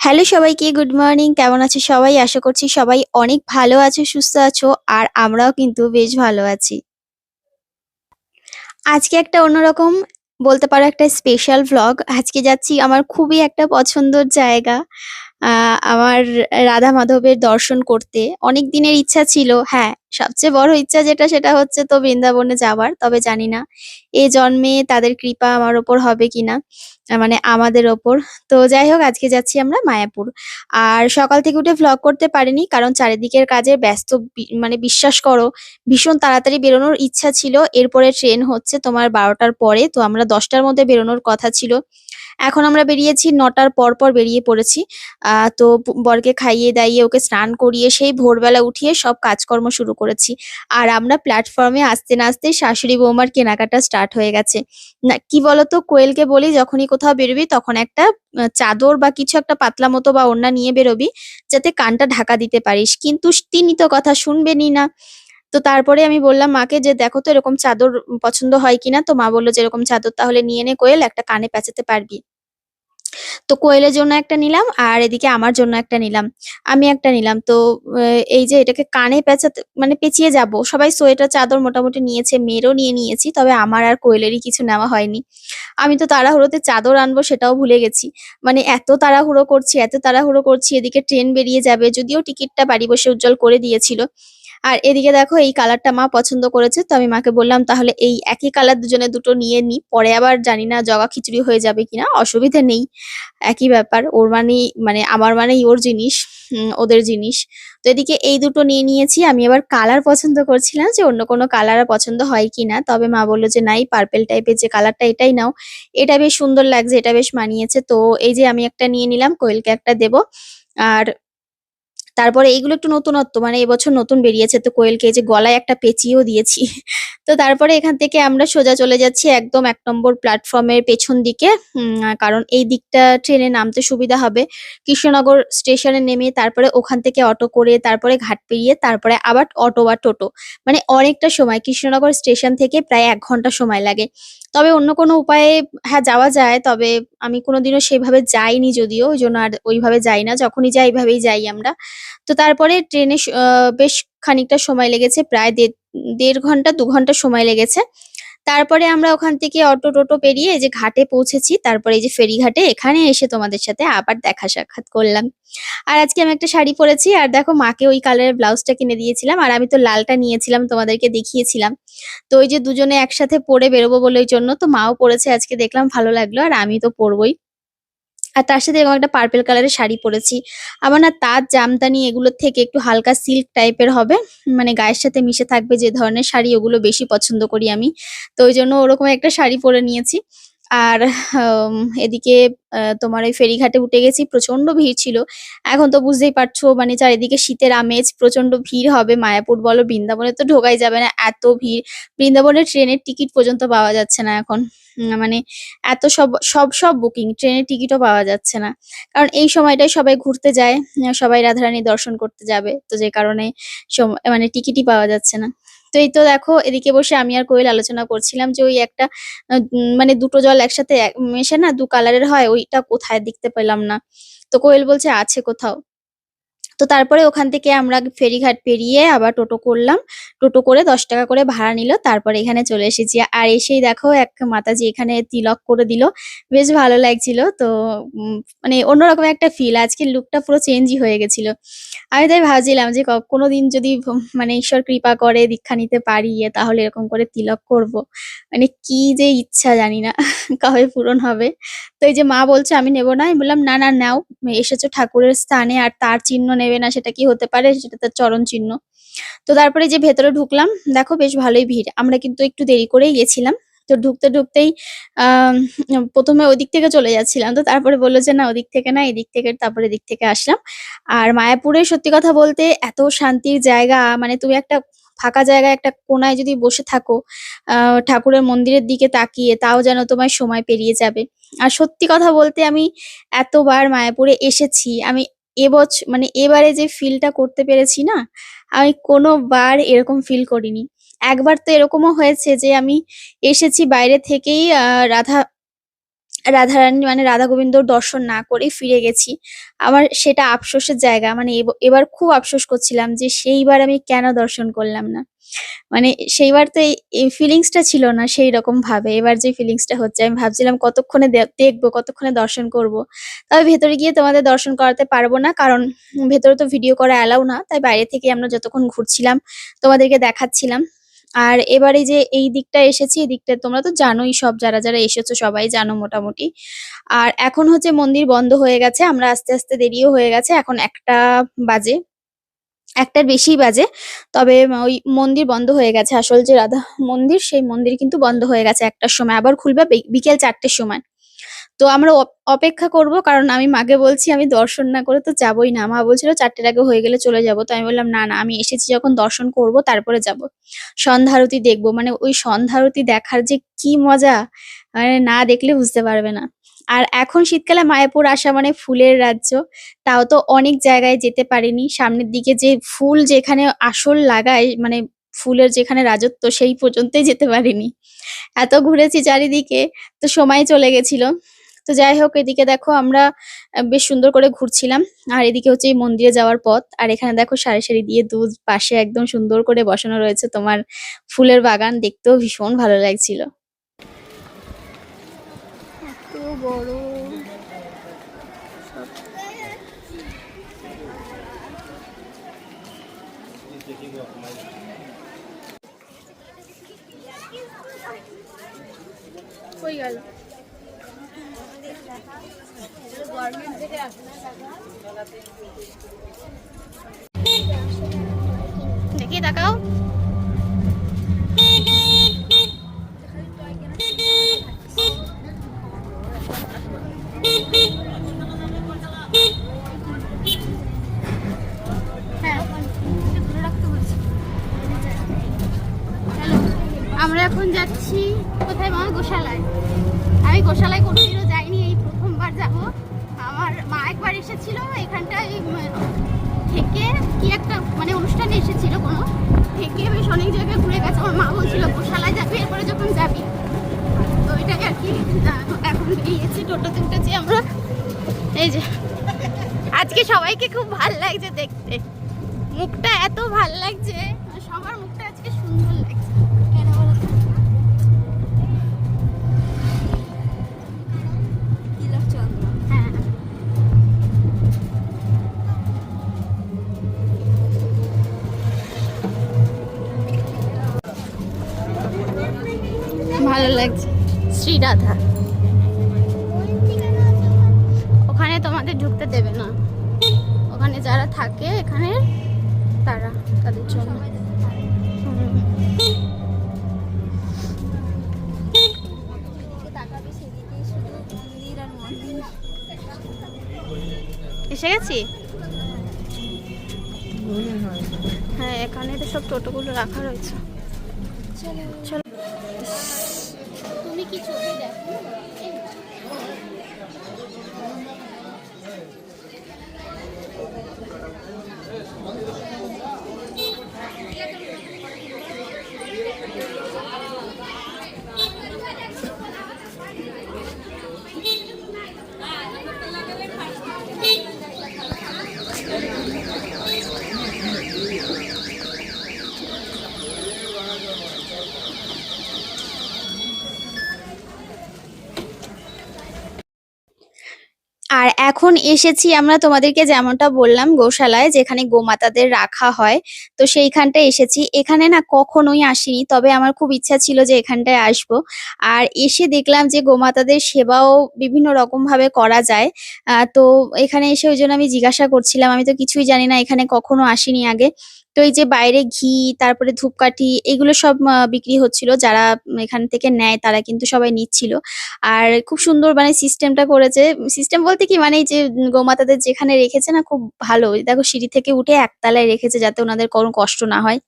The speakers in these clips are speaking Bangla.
হ্যালো সবাইকে, গুড মর্নিং। কেমন আছো সবাই? আশা করছি সবাই অনেক ভালো আছো, সুস্থ আছো, আর আমরাও কিন্তু বেশ ভালো আছি। আজকে একটা অন্যরকম বলতে পারো একটা স্পেশাল ভ্লগ আজকে যাচ্ছি আমার খুবই একটা পছন্দের জায়গা। আমার রাধা মাধবের দর্শন করতে। অনেক দিনের ইচ্ছা ছিল হ্যাঁ সবচেয়ে বড় ইচ্ছা যেটা সেটা হচ্ছে তো বৃন্দাবনে যাওয়ার, তবে জানি না এ জন্মে তাদের কৃপা আমার ওপর হবে কিনা মানে আমাদের ওপর। তো যাই হোক, আজকে যাচ্ছি আমরা মায়াপুর। আর সকাল থেকে উঠে ভ্লগ করতে পারিনি, কারণ চারিদিকের কাজে ব্যস্ত মানে বিশ্বাস করো, ভীষণ তাড়াতাড়ি বেরোনোর ইচ্ছা ছিল। এরপরে ট্রেন হচ্ছে তোমার বারোটার পরে, তো আমরা দশটার মধ্যে বেরোনোর কথা ছিল। এখন আমরা বেরিয়েছি, নটার পর পর বেরিয়ে পড়েছি। আহ তো বরকে খাইয়ে দাইয়ে ওকে স্নান করিয়ে সেই ভোরবেলা উঠিয়ে সব কাজকর্ম শুরু করেছি। আর আমরা প্ল্যাটফর্মে আসতে না আসতে শাশুড়ি বৌমার কেনাকাটা স্টার্ট হয়ে গেছে। না, কি বলতো, কোয়েলকে বলি যখনই কোথাও বেরোবি তখন একটা চাদর বা কিছু একটা পাতলা মতো বা ওড়না নিয়ে বেরোবি যাতে কানটা ঢাকা দিতে পারিস। কিন্তু তিনি তো কথা শুনবেনই না। তো তারপরে আমি বললাম, মাকে যে দেখো তো এরকম চাদর পছন্দ হয় কিনা? তো মা বলল যে এরকম চাদর তাহলে নিয়ে নে কোয়েল, একটা কানে পেঁচাতে পারবি। তো কোয়েলের জন্য একটা নিলাম আর এদিকে আমার জন্য একটা নিলাম, আমি একটা নিলাম। তো এই যে এটাকে কানে পেঁচাতে মানে পেঁচিয়ে যাব, সবাই সোয়েটার চাদর মোটামুটি নিয়েছে, মেয়েরও নিয়ে নিয়েছি, তবে আমার আর কোয়েলেরই কিছু নেওয়া হয়নি। আমি তো তাড়াহুড়োতে চাদর আনব সেটাও ভুলে গেছি। মানে এত তাড়াহুড়ো করছি, এত তাড়াহুড়ো করছি, এদিকে ট্রেন বেরিয়ে যাবে, যদিও টিকিটটা বাড়ি বসে উজ্জ্বল করে দিয়েছিল। আর এদিকে দেখো, এই কালারটা মা পছন্দ করেছে, তো আমি মাকে বললাম, তাহলে এই একই কালার দুজনে দুটো নিয়ে নি, পরে আবার জানি না জগা খিচুড়ি হয়ে যাবে কিনা, অসুবিধা নেই। একই ব্যাপার, ওর মানেই মানে আমার মানেই ওর জিনিস ওদের জিনিস। তো এদিকে এই দুটো নিয়ে নিয়েছি, আমি আবার কালার পছন্দ করছিলাম যে অন্য কোনো কালার পছন্দ হয় কিনা, তবে মা বলল যে, নাই পার্পেল টাইপের যে কালারটা এটাই নাও। এটা বেশ সুন্দর লাগছে, এটা বেশ মানিয়েছে। তো এই যে আমি একটা নিয়ে নিলাম, কোয়েলকে একটা দেবো, আর তারপরে এইগুলো একটু নতুনত্ব মানে এবছর নতুন বেরিয়েছে তো কোয়েলকে যে গলায় একটা পেঁচিয়েও দিয়েছি। তো তারপরে এখান থেকে আমরা সোজা চলে যাচ্ছি একদম এক নম্বর প্ল্যাটফর্মের পেছন দিকে কারণ এই দিকটা ট্রেনে নামতে সুবিধা হবে। কৃষ্ণনগর স্টেশনে নেমে তারপরে ওখান থেকে অটো করে তারপরে ঘাট পেরিয়ে তারপরে আবার অটো বা টোটো মানে অনেকটা সময়, কৃষ্ণনগর স্টেশন থেকে প্রায় এক ঘণ্টা সময় লাগে। তবে অন্য কোনো উপায়ে হ্যাঁ যাওয়া যায়, তবে আমি কোনোদিনও সেভাবে যাইনি যদিও, ওই জন্য আর ওইভাবে যাই না, যখনই যাই এইভাবেই যাই আমরা। তো তারপরে ট্রেনে বেশ খানিকটা সময় লেগেছে, প্রায় দেড় ঘণ্টা, দু ঘণ্টা সময় লেগেছে। তারপরে আমরা ওখান থেকে অটো টোটো পেরিয়ে যে ঘাটে পৌঁছেছি, তারপরে এই যে ফেরিঘাটে, এখানে এসে তোমাদের সাথে আবার দেখা সাক্ষাৎ করলাম। আর আজকে আমি একটা শাড়ি পরেছি, আর দেখো মাকে ওই কালারের ব্লাউজটা কিনে দিয়েছিলাম, আর আমি তো লালটা নিয়েছিলাম, তোমাদেরকে দেখিয়েছিলাম। তো ওই যে দুজনে একসাথে পরে বেরোবো বলে ওই জন্য, তো মাও পরেছে আজকে, দেখলাম ভালো লাগল, আর আমি তো পরবোই। আর তার সাথে এরকম একটা পার্পেল কালারের শাড়ি পরেছি। আবার না তার জামদানি এগুলোর থেকে একটু হালকা সিল্ক টাইপের হবে। মানে গায়ের সাথে মিশে থাকবে যে ধরনের শাড়ি ওগুলো বেশি পছন্দ করি আমি। তো ওই জন্য ওরকম একটা শাড়ি পরে নিয়েছি। আর এদিকে তোমার ওই ফেরিঘাটে উঠে গেছি প্রচণ্ড ভিড় ছিল। এখন তো বুঝতেই পারছ মানে চারিদিকে শীতের আমেজ প্রচণ্ড ভিড় হবে। মায়াপুর বলো, বৃন্দাবনে তো ঢোকাই যাবে না, এত ভিড়। বৃন্দাবনে ট্রেনের টিকিট পর্যন্ত পাওয়া যাচ্ছে না এখন। মানে এত সব সব সব বুকিং, ট্রেনের টিকিটও পাওয়া যাচ্ছে না। কারণ এই সময়টাই সবাই ঘুরতে যায়, সবাই রাধারানী দর্শন করতে যাবে। তো যে কারণে মানে টিকিটই পাওয়া যাচ্ছে না। তো এই তো দেখো, এদিকে বসে আমি আর কোয়েল আলোচনা করছিলাম যে ওই একটা মানে দুটো জল একসাথে মেশে না দু কালারের হয়, ওইটা কোথায় দেখতে পেলাম না। তো কোয়েল বলছে, আছে কোথাও। তো তারপরে ওখান থেকে আমরা ফেরিঘাট পেরিয়ে আবার টোটো করলাম। টোটো করে দশ টাকা করে ভাড়া নিল। তারপরে এখানে চলে এসেছি। আর এসেই দেখো, এক মাতাজি এখানে তিলক করে দিল। বেশ ভালো লাগছিল। তো মানে অন্যরকম একটা ফিল আজকে লুকটা পুরো চেঞ্জই হয়ে গেছিল। আমি তাই ভাবছিলাম যে, ক- কোনোদিন যদি মানে ঈশ্বর কৃপা করে, দীক্ষা নিতে পারি তাহলে এরকম করে তিলক করব। মানে কি যে ইচ্ছা জানি না, কবে পূরণ হবে। তো এই যে মা বলছে, আমি নেব না। আমি বললাম, না না, নাও। এসেছ ঠাকুরের স্থানে আর তার চিহ্ন নেবে। না, সেটা কি হতে পারে? সেটা তার চরণ চিহ্ন। তো তারপরে যে ভেতরে ঢুকলাম, দেখো বেশ ভালোই ভিড়। আমরা কিন্তু একটু দেরি করেই গেছিলাম। তো ঢুকতে ঢুকতেই প্রথমে ওদিক থেকে চলে যাচ্ছিলাম। তো তারপরে বলল যে, না, ওদিক থেকে না, এদিক থেকে, তারপরে এদিক থেকে আসলাম। আর মায়াপুরে সত্যি কথা বলতে এত শান্তির জায়গা মানে তুমি একটা ফাঁকা জায়গায় একটা কোনায় যদি বসে থাকো ঠাকুরের মন্দিরের দিকে তাকিয়ে, তাও যেন তোমার সময় পেরিয়ে যাবে। আর সত্যি কথা বলতে আমি এতবার মায়াপুরে এসেছি, আমি এবছর মানে এবারে যে ফিলটা করতে পেরেছি না, আমি কোনোবার এরকম ফিল করিনি। একবার তো এরকমও হয়েছে যে আমি এসেছি বাইরে থেকেই রাধা রাধারানী মানে রাধা গোবিন্দর দর্শন না করে ফিরে গেছি। আমার সেটা আফসোসের জায়গা। মানে এবার খুব আফসোস করছিলাম যে সেইবার আমি কেন দর্শন করলাম না? মানে সেইবার তো এই- ফিলিংসটা ছিল না সেই রকম ভাবে এবার যে ফিলিংসটা হচ্ছে, আমি ভাবছিলাম কতক্ষণে দেখব, কতক্ষণে দর্শন করব। তবে ভেতরে গিয়ে তোমাদের দর্শন করাতে পারব না, কারণ ভেতরে তো ভিডিও করা অ্যালাউ না। তাই বাইরে থেকে আমরা যতক্ষণ ঘুরছিলাম, তোমাদেরকে দেখাচ্ছিলাম। আর এবারে যে এই দিকটা এসেছি, এই দিকটা তোমরা তো জানোই, সব যারা যারা এসেছ সবাই জানো মোটামুটি। আর এখন হচ্ছে মন্দির বন্ধ হয়ে গেছে, আমরা আস্তে আস্তে দেরিও হয়ে গেছে, এখন একটা বাজে, একটার বেশি বাজে, তবে ওই মন্দির বন্ধ হয়ে গেছে। আসল যে রাধা মন্দির, সেই মন্দির কিন্তু বন্ধ হয়ে গেছে একটার সময়, আবার খুলবে বিকেল চারটের সময়। তো আমরা অপ- অপেক্ষা করব, কারণ আমি মাকে বলছি আমি দর্শন না করে তো যাবোই না। মা বলছিল চারটের আগে হয়ে গেলে চলে যাব। তো আমি বললাম, না না, আমি এসেছি যখন দর্শন করব, তারপরে যাব। সন্ধ্যারতি দেখব মানে ওই সন্ধ্যারতি দেখার যে কি মজা মানে না দেখলে বুঝতে পারবে না। আর এখন শীতকালে মায়াপুর আসা মানে ফুলের রাজ্য, তাও তো অনেক জায়গায় যেতে পারিনি। সামনের দিকে যে ফুল যেখানে আসল লাগায় মানে ফুলের যেখানে রাজত্ব, সেই পর্যন্তই যেতে পারিনি। এত ঘুরেছি চারিদিকে, তো সময় চলে গেছিল। তো যাই হোক, এদিকে দেখো আমরা বেশ সুন্দর করে ঘুরছিলাম। আর এদিকে হচ্ছে এই মন্দিরে যাওয়ার পথ। আর এখানে দেখো সারি সারি দিয়ে দুধ পাশে একদম সুন্দর করে বসানো রয়েছে তোমার ফুলের বাগান। দেখতেও ভীষণ ভালো লাগছিল। কই গেল? দেখি তাকাও। হ্যাঁ। আমরা এখন যাচ্ছি কোথায়? মা গোশালায়। আমি গোশালায় কোনোদিনও যাব আমার মা একবার এসেছিল এখানটায় থেকে কি একটা মানে অনুষ্ঠানে এসেছিল কোনো, থেকে বেশ অনেক জায়গায় ঘুরে গেছে। আমার মা বলছিল, গোশালায় যাবি, এরপরে যখন যাবি। তো এটাই আর কি এখন বেরিয়েছি টোটোতে উঠেছি আমরা, এই যে, আজকে সবাইকে খুব ভালো লাগছে দেখতে। মুখটা এত ভালো লাগছে সবার মুখটা আজকে সুন্দর লাগছে। শ্রী রাধা। ওখানে তোমাদের ঢুকতে দেবে না। ওখানে যারা থাকে, এখানে তারা তাদের জন্য। এসে গেছি? হ্যাঁ এখানে তো সব টোটোগুলো রাখা রয়েছে। চলো। তুমি কি ছবি দেখো আর এখন এসেছি আমরা তোমাদেরকে যেমনটা বললাম গোশালায়, যেখানে গোমাতাদের রাখা হয়, তো সেইখানটায় এসেছি। এখানে না কখনোই আসিনি, তবে আমার খুব ইচ্ছা ছিল যে এখানটায় আসব। আর এসে দেখলাম যে গোমাতাদের সেবাও বিভিন্ন রকম ভাবে করা যায়। তো এখানে এসে ওই জন্য আমি জিজ্ঞাসা করছিলাম, আমি তো কিছুই জানি না, এখানে কখনো আসিনি আগে। তো এই যে বাইরে ঘি, তারপরে ধূপকাঠি, এগুলো সব বিক্রি হচ্ছিল। যারা এখান থেকে নেয়, তারা কিন্তু সবাই নিচ্ছিল। আর খুব সুন্দর মানে সিস্টেমটা করেছে। সিস্টেম বলতে কি মানে যে গোমাতাদের যেখানে রেখেছে না, খুব ভালো। দেখো সিঁড়ি থেকে উঠে একতলায় রেখেছে যাতে ওনাদের কোনো কষ্ট না হয়।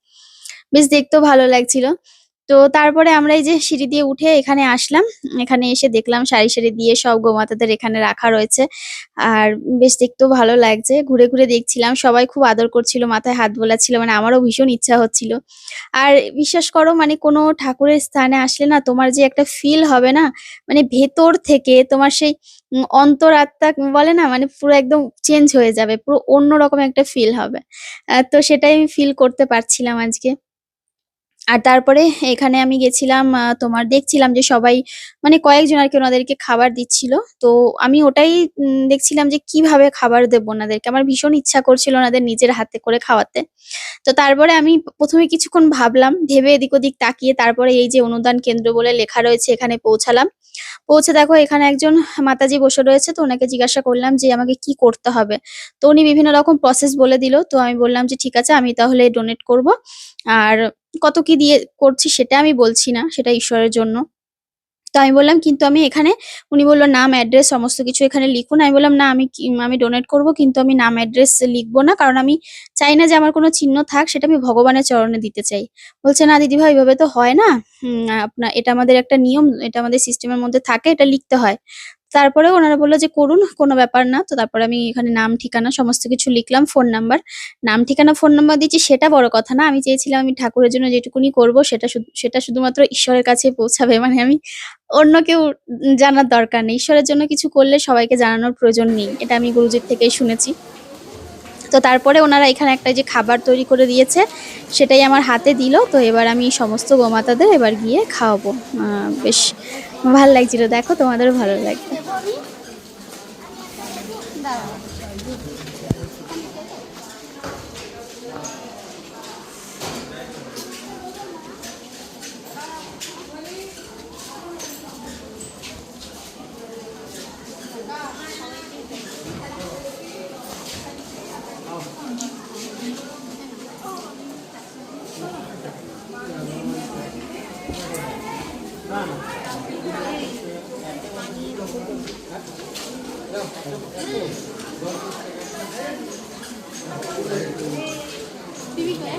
বেশ দেখতেও ভালো লাগছিল। তো তারপরে আমরা এই যে সিঁড়ি দিয়ে উঠে এখানে আসলাম। এখানে এসে দেখলাম সারি সারি দিয়ে সব গোমাতাদের এখানে রাখা রয়েছে। আর বেশ দেখতেও ভালো লাগছে। ঘুরে ঘুরে দেখছিলাম, সবাই খুব আদর করছিল, মাথায় হাত বোলাচ্ছিল মানে আমারও ভীষণ ইচ্ছা হচ্ছিল। আর বিশ্বাস করো মানে কোনো ঠাকুরের স্থানে আসলে না তোমার যে একটা ফিল হবে না মানে ভেতর থেকে তোমার সেই অন্তরাত্মা বলে না মানে পুরো একদম চেঞ্জ হয়ে যাবে, পুরো অন্যরকম একটা ফিল হবে। তো সেটাই আমি ফিল করতে পারছিলাম আজকে। আর তারপরে এখানে আমি গেছিলাম তোমার দেখছিলাম যে সবাই মানে কয়েকজন আর কি ওনাদেরকে খাবার দিচ্ছিল। তো আমি ওটাই দেখছিলাম যে কীভাবে খাবার দেব ওনাদেরকে। আমার ভীষণ ইচ্ছা করছিল ওনাদের নিজের হাতে করে খাওয়াতে। তো তারপরে আমি প্রথমে কিছুক্ষণ ভাবলাম, ভেবে এদিক ওদিক তাকিয়ে তারপরে এই যে অনুদান কেন্দ্র বলে লেখা রয়েছে, এখানে পৌঁছালাম। পৌঁছে দেখো, এখানে একজন মাতাজি বসে রয়েছে, তো ওনাকে জিজ্ঞাসা করলাম যে আমাকে কি করতে হবে। তো উনি বিভিন্ন রকম প্রসেস বলে দিল। তো আমি বললাম যে, ঠিক আছে, আমি তাহলে ডোনেট করব। আর কত কি দিয়ে করছি সেটা আমি বলছি না, সেটা ঈশ্বরের জন্য। তো আমি বললাম, কিন্তু আমি এখানে উনি বলল নাম অ্যাড্রেস সমস্ত কিছু এখানে লিখুন। আমি বললাম, না, আমি আমি ডোনেট করব, কিন্তু আমি নাম অ্যাড্রেস লিখব না, কারণ আমি চাই না যে আমার কোনো চিহ্ন থাক, সেটা আমি ভগবানের চরণে দিতে চাই। বলছে, না দিদিভাই এভাবে তো হয় না। আপনার, এটা আমাদের একটা নিয়ম, এটা আমাদের সিস্টেমের মধ্যে থাকে, এটা লিখতে হয়। তারপরে ওনারা বলল যে, করুন, কোনো ব্যাপার না। তো তারপরে আমি এখানে নাম, ঠিকানা, সমস্ত কিছু লিখলাম, ফোন নাম্বার। নাম, ঠিকানা, ফোন নাম্বার দিচ্ছি, সেটা বড় কথা না। আমি চেয়েছিলাম আমি ঠাকুরের জন্য যেটুকুনি করব, সেটা সেটা শুধুমাত্র ঈশ্বরের কাছে পৌঁছাবে। মানে আমি অন্য কেউ জানার দরকার নেই। ঈশ্বরের জন্য কিছু করলে সবাইকে জানানোর প্রয়োজন নেই। এটা আমি গুরুজির থেকেই শুনেছি। তো তারপরে ওনারা এখানে একটা যে খাবার তৈরি করে দিয়েছে, সেটাই আমার হাতে দিল। তো এবার আমি সমস্ত গোমাতাদের এবার গিয়ে খাওয়াবো। বেশ ভালো লাগছিল দেখো তোমাদেরও ভালো লাগবে। 비비게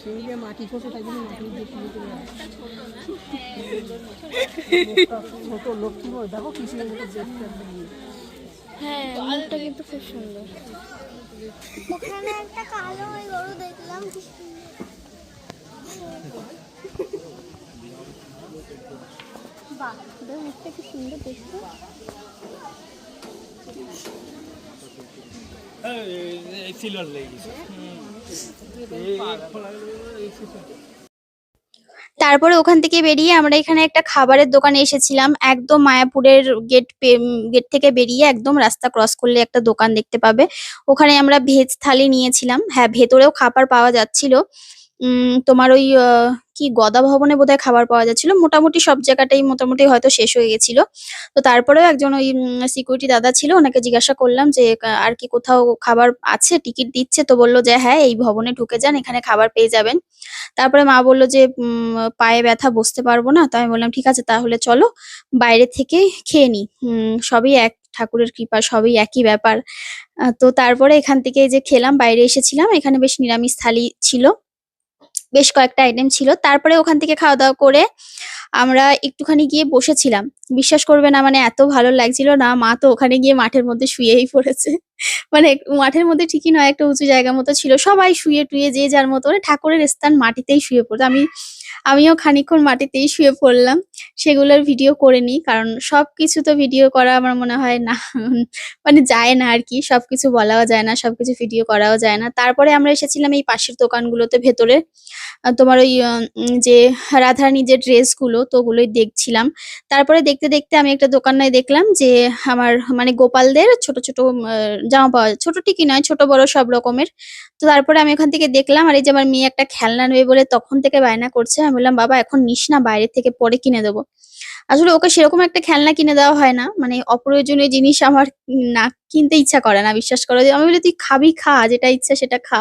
সেই যে মাটি ছোট মাটি ছোট লক্ষ্মী দেখো কি সুন্দর দেখতে ইয়ে। হ্যাঁ কিন্তু খুব সুন্দর ওখানে একটা কালো ওই গরু দেখলাম বাহ ওদের মুখটা কি সুন্দর দেখতে সিলভার লেগে গেছে তারপরে ওখান থেকে বেরিয়ে আমরা এখানে একটা খাবারের দোকানে এসেছিলাম। একদম মায়াপুরের গেট গেট থেকে বেরিয়ে একদম রাস্তা ক্রস করলে একটা দোকান দেখতে পাবে। ওখানে আমরা ভেজ থালি নিয়েছিলাম। হ্যাঁ ভেতরেও খাবার পাওয়া যাচ্ছিল। তোমার ওই কি গদা ভবনে বোধহয় খাবার পাওয়া যাচ্ছিল। মোটামুটি সব জায়গাটাই মোটামুটি হয়তো শেষ হয়ে গেছিল। তো তারপরেও একজন ওই সিকিউরিটি দাদা ছিল, ওনাকে জিজ্ঞাসা করলাম যে আর কি কোথাও খাবার আছে, টিকিট দিচ্ছে? তো বলল যে হ্যাঁ এই ভবনে ঢুকে যান, এখানে খাবার পেয়ে যাবেন। তারপরে মা বলল যে পায়ে ব্যথা, বসতে পারব না। তো আমি বললাম, ঠিক আছে, তাহলে চলো, বাইরে থেকে খেয়ে নি। সবই এক, ঠাকুরের কৃপা, সবই একই ব্যাপার। তো তারপরে এখান থেকে যে খেলাম, বাইরে এসেছিলাম। এখানে বেশ নিরামিষ থালি ছিল। বেশ কয়েকটা আইটেম ছিল। তারপরে ওখান থেকে খাওয়া দাওয়া করে আমরা একটুখানি গিয়ে বসেছিলাম। বিশ্বাস করবে না মানে এত ভালো লাগছিল না, মা তো ওখানে গিয়ে মাঠের মধ্যে শুয়েই পড়েছে। মানে মাঠের মধ্যে ঠিকই নয়, একটা উঁচু জায়গা মতো ছিল। সবাই শুয়ে টুয়ে যে যার মতো মানে ঠাকুরের স্থান মাটিতেই শুয়ে পড়তো। আমি, আমিও খানিকক্ষণ মাটিতেই শুয়ে পড়লাম। সেগুলোর ভিডিও করে নিই, কারণ সবকিছু তো ভিডিও করা আমার মনে হয় না মানে যায় না আর কি। সবকিছু বলাও যায় না সব কিছু ভিডিও করাও যায় না। তারপরে আমরা এসেছিলাম এই পাশের দোকানগুলোতে ভেতরে। তোমার ওই যে রাধারানীর যে ড্রেসগুলো তো ওগুলোই দেখছিলাম। তারপরে দেখতে দেখতে আমি একটা দোকানে দেখলাম যে আমার মানে গোপালদের ছোট ছোট জামা পাওয়া ছোট ঠিকই নয়, ছোট বড় সব রকমের। তো তারপরে আমি ওখান থেকে দেখলাম, আর এই যে আমার মেয়ে একটা খেলনা নেবে বলে তখন থেকে বায়না করছে। আমি বললাম, বাবা, এখন নিস না, বাইরে থেকে পরে কিনে দেবো। আসলে ওকে সেরকম একটা খেলনা কিনে দেওয়া হয় না। মানে অপ্রয়োজনীয় জিনিস আমার না কিনতে ইচ্ছা করে না, বিশ্বাস করো। আমি বলি, তুই খাবি খা, যেটা ইচ্ছা সেটা খা।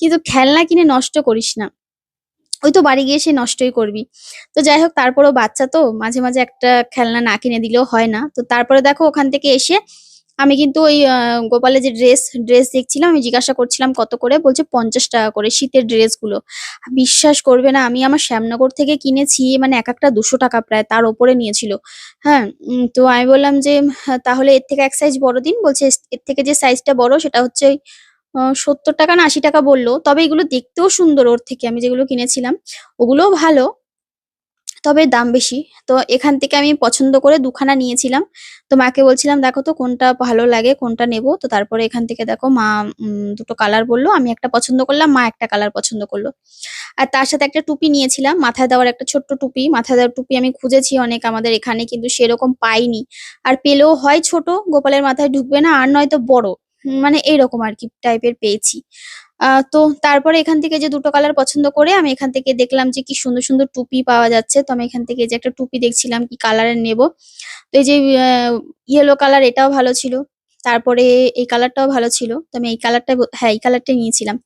কিন্তু খেলনা কিনে নষ্ট করিস না। ওই তো বাড়ি গিয়ে সে নষ্টই করবি। তো যাই হোক, তারপরেও বাচ্চা তো, মাঝে মাঝে একটা খেলনা না কিনে দিলেও হয় না। তো তারপরে দেখো ওখান থেকে এসে আমি কিন্তু ওই গোপালের যে ড্রেস ড্রেস দেখছিলাম, আমি জিজ্ঞাসা করছিলাম কত করে, বলছে পঞ্চাশ টাকা করে শীতের ড্রেসগুলো বিশ্বাস করবে না, আমি আমার শ্যামনগর থেকে কিনেছি মানে এক একটা দুশো টাকা প্রায় তার ওপরে নিয়েছিল। হ্যাঁ তো আমি বললাম যে, তাহলে এর থেকে এক সাইজ বড় দিন? বলছে, এর থেকে যে সাইজটা বড়, সেটা হচ্ছে ওই সত্তর টাকা না আশি টাকা বলল, তবে এগুলো দেখতেও সুন্দর ওর থেকে, আমি যেগুলো কিনেছিলাম, ওগুলোও ভালো, তবে দাম বেশি। তো এখান থেকে আমি পছন্দ করে দুখানা নিয়েছিলাম। তো মাকে বলছিলাম, দেখো তো কোনটা ভালো লাগে, কোনটা নেব? তো তারপরে এখান থেকে দেখো, মা দুটো কালার বলল, আমি একটা পছন্দ করলাম, মা একটা কালার পছন্দ করল। আর তার সাথে একটা টুপি নিয়েছিলাম, মাথায় দেওয়ার একটা ছোট্ট টুপি, মাথায় দেওয়ার টুপি আমি খুঁজেছি অনেক আমাদের এখানে, কিন্তু সেরকম পাইনি। আর পেলেও হয় ছোট, গোপালের মাথায় ঢুকবে না, আর নয়তো বড়। মানে এইরকম আর কি টাইপের পেয়েছি। তো তারপরে এখান থেকে যে দুটো কালার পছন্দ করে আমি এখান থেকে দেখলাম যে কি সুন্দর সুন্দর টুপি পাওয়া যাচ্ছে। তো আমি এখান থেকে যে একটা টুপি দেখছিলাম কি কালারের নেব। তো এই যে ইয়েলো কালার এটাও ভালো ছিল। তারপরে এই কালারটাও ভালো ছিল। তো আমি এই কালারটা হ্যাঁ এই কালারটাই নিয়েছিলাম।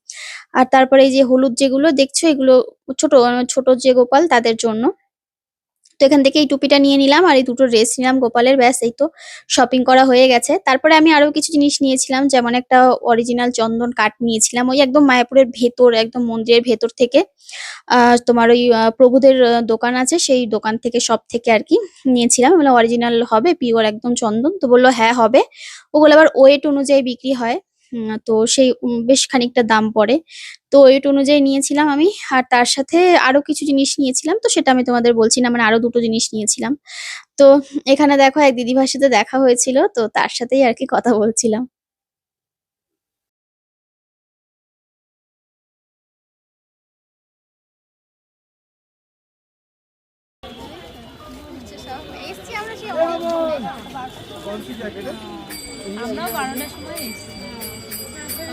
আর তারপরে এই যে হলুদ যেগুলো দেখছ, এগুলো ছোট ছোট যে গোপাল তাদের জন্য। তো এখান থেকে এই টুপিটা নিয়ে নিলাম আর এই দুটো ড্রেস নিলাম গোপালের, ব্যাস এই তো শপিং করা হয়ে গেছে। তারপরে আমি আরও কিছু জিনিস নিয়েছিলাম, যেমন একটা অরিজিনাল চন্দন কাঠ নিয়েছিলাম, ওই একদম মায়াপুরের ভেতর, একদম মন্দিরের ভেতর থেকে। তোমার ওই প্রভুদের দোকান আছে, সেই দোকান থেকে সব থেকে আর কি নিয়েছিলাম। মানে অরিজিনাল হবে পিওর একদম চন্দন। তো বলল হ্যাঁ হবে। ওগুলো আবার ওয়েট অনুযায়ী বিক্রি হয়। তো সেই বেশ খানিকটা দাম পড়ে। তো ওয়েট অনুযায়ী নিয়েছিলাম আমি, আর তার সাথে আরও কিছু জিনিস নিয়েছিলাম, তো সেটা আমি তোমাদের বলছি না মানে আরও দুটো জিনিস নিয়েছিলাম। তো এখানে দেখো, এক দিদিভার সাথে দেখা হয়েছিল, তো তার সাথেই আর কি কথা বলছিলাম।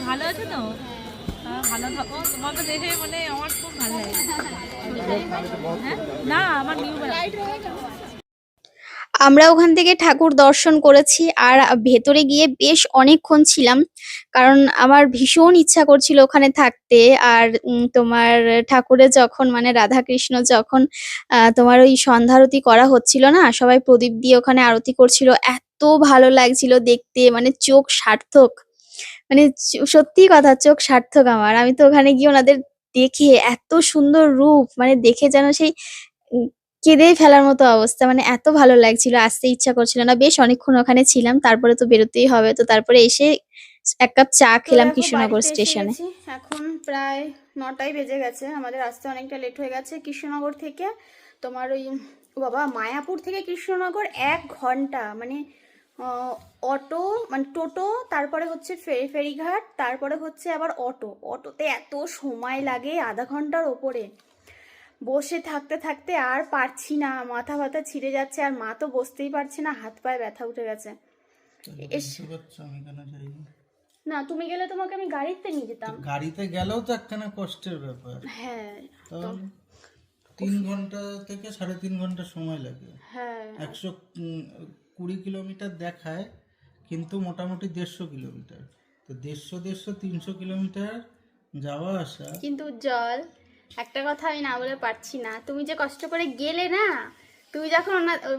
ভালো তো? হ্যাঁ, ভালো থাকো তোমাকে দেখে মানে আমার খুব ভালো লাগে। হ্যাঁ? না আমার নিউ আমরা ওখান থেকে ঠাকুর দর্শন করেছি আর ভেতরে গিয়ে বেশ অনেকক্ষণ ছিলাম কারণ আমার ভীষণ ইচ্ছা করছিল ওখানে থাকতে আর তোমার ঠাকুরের যখন মানে রাধা কৃষ্ণ যখন তোমার ওই সন্ধ্যারতি করা হচ্ছিল না সবাই প্রদীপ দিয়ে ওখানে আরতি করছিল এত ভালো লাগছিল দেখতে মানে চোখ সার্থক। মানে সত্যি কথা চোখ সার্থক আমার। আমি তো ওখানে গিয়ে ওনাদের দেখে এত সুন্দর রূপ মানে দেখে যেন সেই কেঁদে ফেলার মতো অবস্থা মানে এত ভালো লাগছিল আসতে ইচ্ছা করছিল না। বেশ অনেকক্ষণ ওখানে ছিলাম তারপরে তো বেরোতেই হবে। তো তারপরে এসে এক কাপ চা খেলাম কৃষ্ণনগর স্টেশনে। এখন প্রায় নটাই বেজে গেছে আমাদের আসতে অনেকটা লেট হয়ে গেছে। কৃষ্ণনগর থেকে তোমার ওই বাবা মায়াপুর থেকে কৃষ্ণনগর এক ঘণ্টা মানে অটো মানে টোটো তারপরে হচ্ছে ফেরি ফেরিঘাট তারপরে হচ্ছে আবার অটো। অটোতে এত সময় লাগে আধা ঘণ্টার ওপরে। বসে থাকতে থাকতে আর পারছি না মাথা ব্যথা ছিঁড়ে যাচ্ছে আর মা তো বসতেই পারছে না হাত পায়ে ব্যথা উঠে গেছে। না তুমি গেলে তোমাকে আমি গাড়িতে নিয়ে যেতাম। গাড়িতে গেলেও তো একখানা কষ্টের ব্যাপার। হ্যাঁ তিন ঘণ্টা থেকে সাড়ে তিন ঘণ্টা সময় লাগে। হ্যাঁ। একশো কুড়ি কিলোমিটার দেখায় কিন্তু মোটামুটি দেড়শো কিলোমিটার। তো দেড়শো দেড়শো তিনশো কিলোমিটার যাওয়া আসা। কিন্তু জল একটা কথা আমি না বলে পারছি না। তুমি যে কষ্ট করে গেলে না তুমি যখন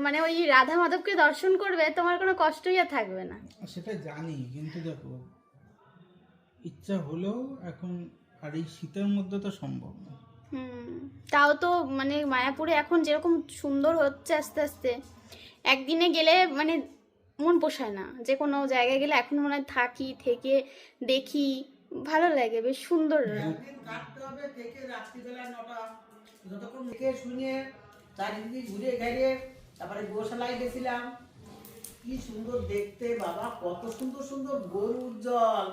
মানে ওই রাধা মাধবকে দর্শন করবে তোমার কোনো কষ্টই আর থাকবে না। সেটা জানি কিন্তু দেখো ইচ্ছা হলেও এখন আর এই শীতের মধ্যে তো সম্ভব না। হুম তাও তো মানে মায়াপুরে এখন যেরকম সুন্দর হচ্ছে আস্তে আস্তে একদিনে গেলে মানে মন পোষায় না। যে কোনো জায়গায় গেলে এখন মনে হয় থাকি, থেকে, দেখি, ভালো লাগে, বেশ সুন্দর তারপরে গোশালায় গেছিলাম। কি সুন্দর দেখতে, বাবা, কত সুন্দর সুন্দর গরুর জল,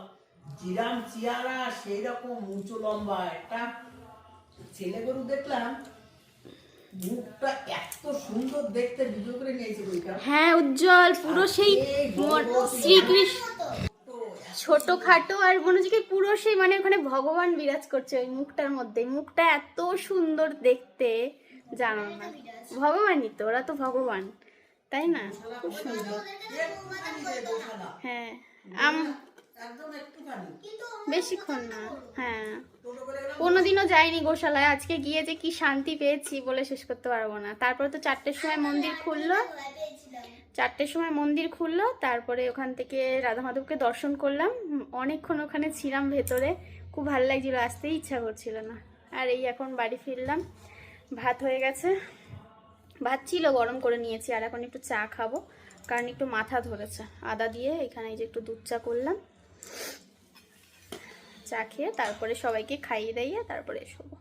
জিরাম, চিয়ারা সেই রকম উঁচু লম্বা। একটা ছেলে গরু দেখলাম মুখটা এত সুন্দর দেখতে ভিডিও করে নিয়েছে ওইটা হ্যাঁ উজ্জ্বল পুরো সেই শ্রীকৃষ্ণ ছোটখাটো আর মনে হচ্ছে কি পুরো সেই মানে ওখানে ভগবান বিরাজ করছে ওই মুখটার মধ্যে। মুখটা এত সুন্দর দেখতে জানো না। ভগবানই তো ওরা তো ভগবান তাই না? খুব সুন্দর হ্যাঁ আম বেশিক্ষণ না হ্যাঁ। কোনোদিনও যাইনি গোশালায় আজকে গিয়ে যে কি শান্তি পেয়েছি বলে শেষ করতে পারব না। তারপরে তো চারটের সময় মন্দির খুললো। চারটের সময় মন্দির খুললো তারপরে ওখান থেকে রাধা মাধবকে দর্শন করলাম। অনেকক্ষণ ওখানে ছিলাম ভেতরে খুব ভালো লাগছিল আসতেই ইচ্ছা করছিল না। আর এই এখন বাড়ি ফিরলাম ভাত হয়ে গেছে। ভাত ছিল গরম করে নিয়েছি আর এখন একটু চা খাব কারণ একটু মাথা ধরেছে। আদা দিয়ে এখানে এই যে একটু দুধ চা করলাম। চা খেয়ে তারপরে সবাইকে খাইয়ে দাইয়ে তারপরে শোবো